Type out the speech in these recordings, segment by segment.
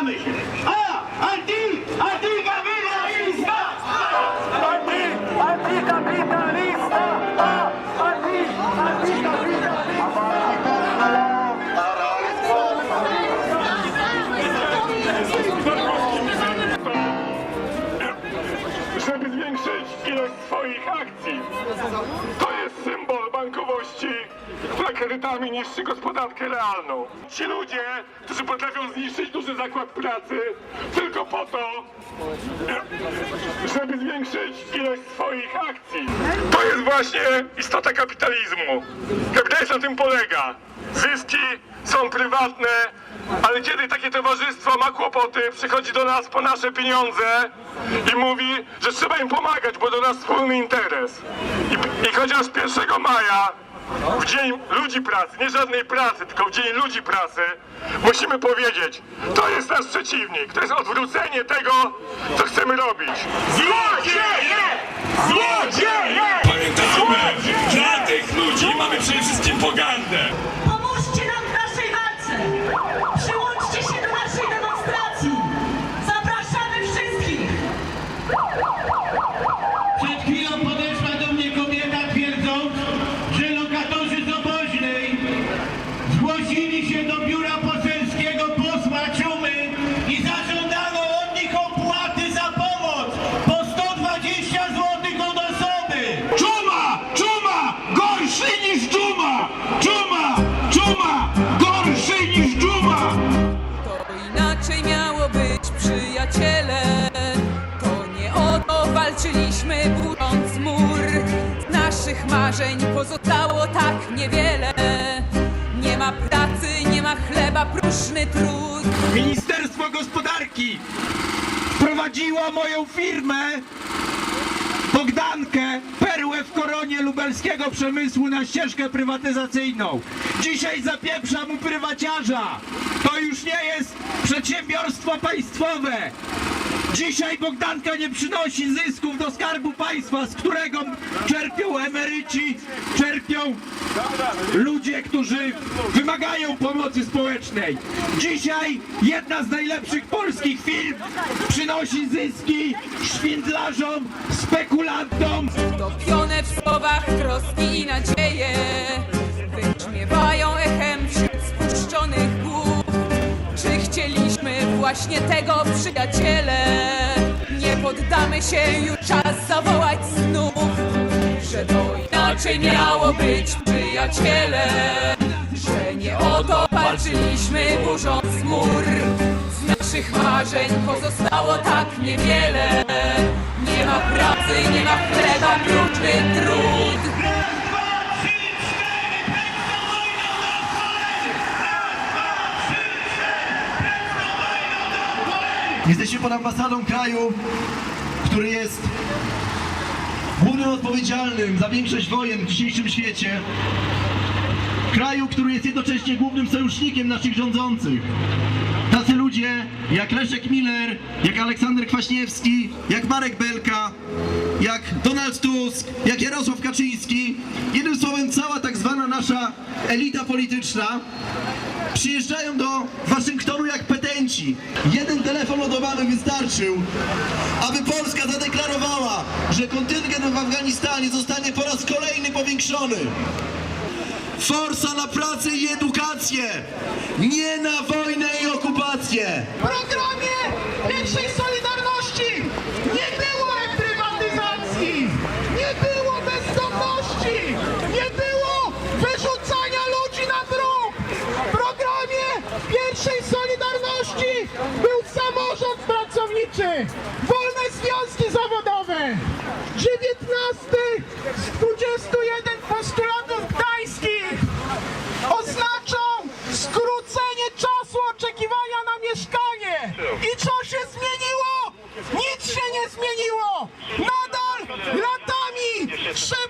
Znamy się! A! Anty! Antykapitalista! Anty, antykapitalista! Antykapitalista! żeby zwiększyć ilość swoich akcji. Kredytami niszczy gospodarkę realną. Ci ludzie, którzy potrafią zniszczyć duży zakład pracy tylko po to, żeby zwiększyć ilość swoich akcji. To jest właśnie istota kapitalizmu. Kapitalizm na tym polega. Zyski są prywatne, ale kiedy takie towarzystwo ma kłopoty, przychodzi do nas po nasze pieniądze i mówi, że trzeba im pomagać, bo do nas wspólny interes. I, i chociaż 1 maja, w dzień ludzi pracy, nie żadnej pracy, tylko w dzień ludzi pracy, musimy powiedzieć, to jest nasz przeciwnik, to jest odwrócenie tego, co chcemy robić. Złodzieje! Złodzieje! Pamiętajmy, dla tych ludzi mamy przede wszystkim pogardę. Walczyliśmy, burząc mur. Z naszych marzeń pozostało tak niewiele. Nie ma pracy, nie ma chleba, próżny trud. Ministerstwo Gospodarki wprowadziło moją firmę Bogdankę, perłę w koronie lubelskiego przemysłu na ścieżkę prywatyzacyjną. Dzisiaj zapieprza mu prywaciarza. To już nie jest przedsiębiorstwo państwowe. Dzisiaj Bogdanka nie przynosi zysków do skarbu państwa, z którego czerpią emeryci, czerpią ludzie, którzy wymagają pomocy społecznej. Dzisiaj jedna z najlepszych polskich firm przynosi zyski szwindlarzom, spekulantom. Topione w słowach troski i nadzieje. Właśnie tego, przyjaciele? Nie poddamy się, już czas zawołać znów, że to inaczej miało być, przyjaciele. Że nie o to walczyliśmy, burząc mur. Z naszych marzeń pozostało tak niewiele. Nie ma pracy, nie ma chleba, próżny trud. Jesteśmy pod ambasadą kraju, który jest głównym odpowiedzialnym za większość wojen w dzisiejszym świecie. Kraju, który jest jednocześnie głównym sojusznikiem naszych rządzących. Tacy ludzie jak Leszek Miller, jak Aleksander Kwaśniewski, jak Marek Belka, jak Donald Tusk, jak Jarosław Kaczyński. Elita polityczna przyjeżdżają do Waszyngtonu jak petenci. Jeden telefon ładowały wystarczył, aby Polska zadeklarowała, że kontyngent w Afganistanie zostanie po raz kolejny powiększony. Forsa na pracę i edukację, nie na wojnę i okupację. W programie pierwszej Solidarności nie było reprywatyzacji, nie było bezdomności, nie było wyrzucania ludzi na bruk. W programie pierwszej Był samorząd pracowniczy, wolne związki zawodowe. 19 z 21 postulatów gdańskich oznaczą skrócenie czasu oczekiwania na mieszkanie. I co się zmieniło? Nic się nie zmieniło. Nadal latami trzeba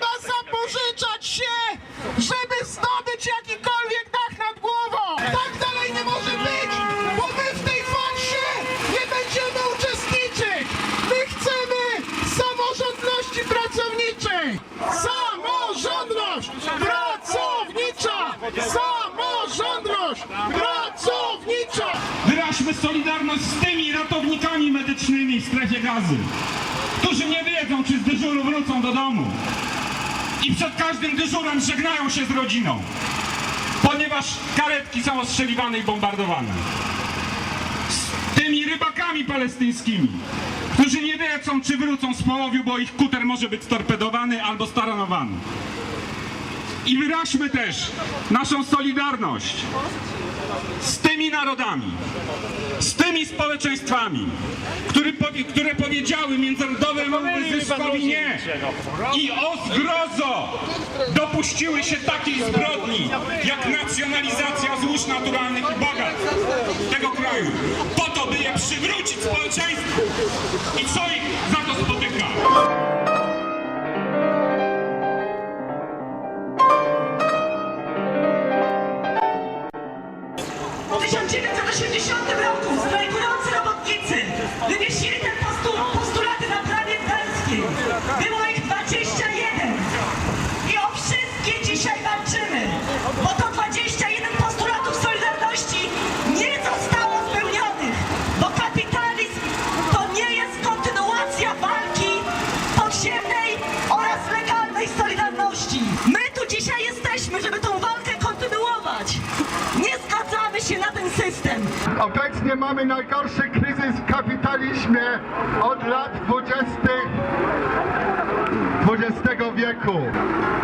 gazy, którzy nie wiedzą, czy z dyżuru wrócą do domu. I przed każdym dyżurem żegnają się z rodziną, ponieważ karetki są ostrzeliwane i bombardowane. Z tymi rybakami palestyńskimi, którzy nie wiedzą, czy wrócą z połowiu, bo ich kuter może być torpedowany albo staranowany. I wyraźmy też naszą solidarność z tymi narodami, z tymi społeczeństwami, które, powie, które powiedziały międzynarodowemu wyzyskowi nie i o zgrozo dopuściły się takiej zbrodni jak nacjonalizacja złóż naturalnych i bogactw tego kraju. Po to, by je przywrócić społeczeństwu. I co ich Było ich 21. I o wszystkie dzisiaj walczymy, bo to 21 postulatów Solidarności nie zostało spełnionych, bo kapitalizm to nie jest kontynuacja walki podziemnej oraz legalnej Solidarności. My tu dzisiaj jesteśmy, żeby tą walkę kontynuować. Nie zgadzamy się na ten system. Obecnie mamy najgorszy kryzys w kapitalizmie od lat 20. XX wieku.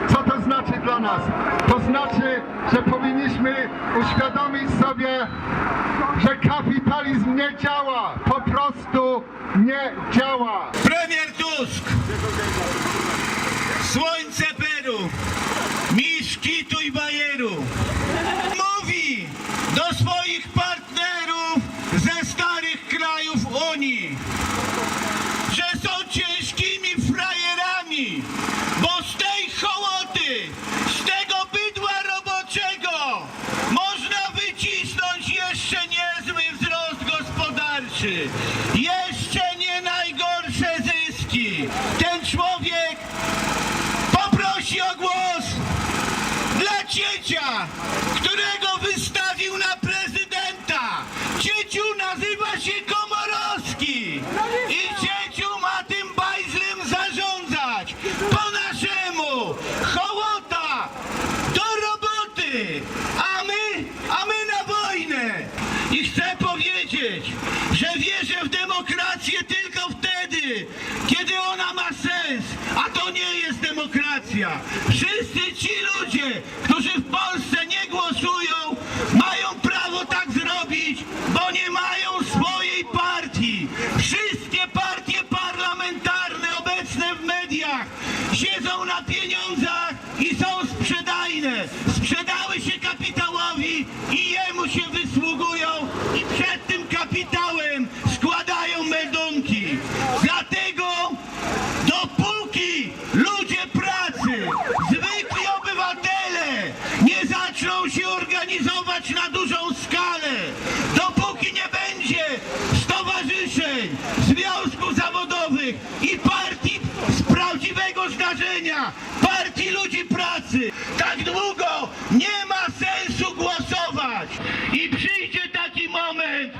Co to znaczy dla nas? To znaczy, że powinniśmy uświadomić sobie, że kapitalizm nie działa. Po prostu nie działa. Premier Tusk, słońce Peru, mistrz kitu i bajeru, mówi do swoich partnerów ze starych krajów Unii, że są ciężkimi frajerami, bo z tej hołoty, z tego bydła roboczego można wycisnąć jeszcze niezły wzrost gospodarczy, jeszcze nie najgorsze zyski. Ten człowiek poprosi o głos dla ciecia, którego wystawił na prezydenta. Cieciu nazywa się Komorowski i cieciu ma tym bajzlem zarządzać. Po naszemu, hołota, do roboty, a my, a my na wojnę. I chcę powiedzieć, że wierzę w demokrację tylko wtedy, kiedy ona ma sens, a to nie jest demokracja. Wszyscy ci ludzie, którzy w Polsce nie głosują, mają prawo tak zrobić, bo nie mają swojej partii. Wszystkie partie parlamentarne obecne w mediach siedzą na pieniądzach i są sprzedajne. Sprzedały się kapitałowi i jemu się wysługują i przed tym kapitałem składają meldunki. Dlatego dopóki ludzie pracy, zwykli obywatele nie zaczną się organizować na dużą skalę, dopóki nie będzie stowarzyszeń, związków zawodowych i partii z prawdziwego zdarzenia, partii ludzi pracy, tak długo nie ma sensu głosować. I przyjdzie taki moment,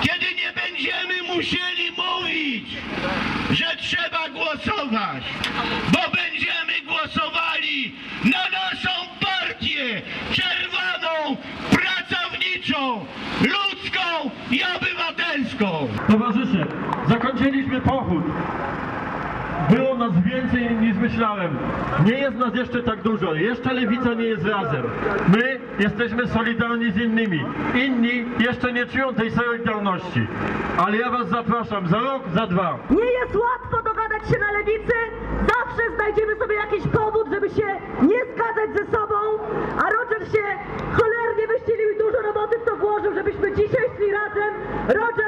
kiedy nie będziemy musieli mówić, że trzeba głosować, bo będziemy głosowali na naszą partię czerwoną, pracowniczą, ludzką i obywatelską. Towarzysze, zakończyliśmy pochód. Było nas więcej niż myślałem. Nie jest nas jeszcze tak dużo. Jeszcze lewica nie jest razem. My jesteśmy solidarni z innymi. Inni jeszcze nie czują tej solidarności. Ale ja was zapraszam za rok, za dwa. Nie jest łatwo dogadać się na lewicy. Zawsze znajdziemy sobie jakiś powód, żeby się nie zgadzać ze sobą. A Roger się cholernie wyścielił i dużo roboty w to włożył, żebyśmy dzisiaj szli razem. Roger,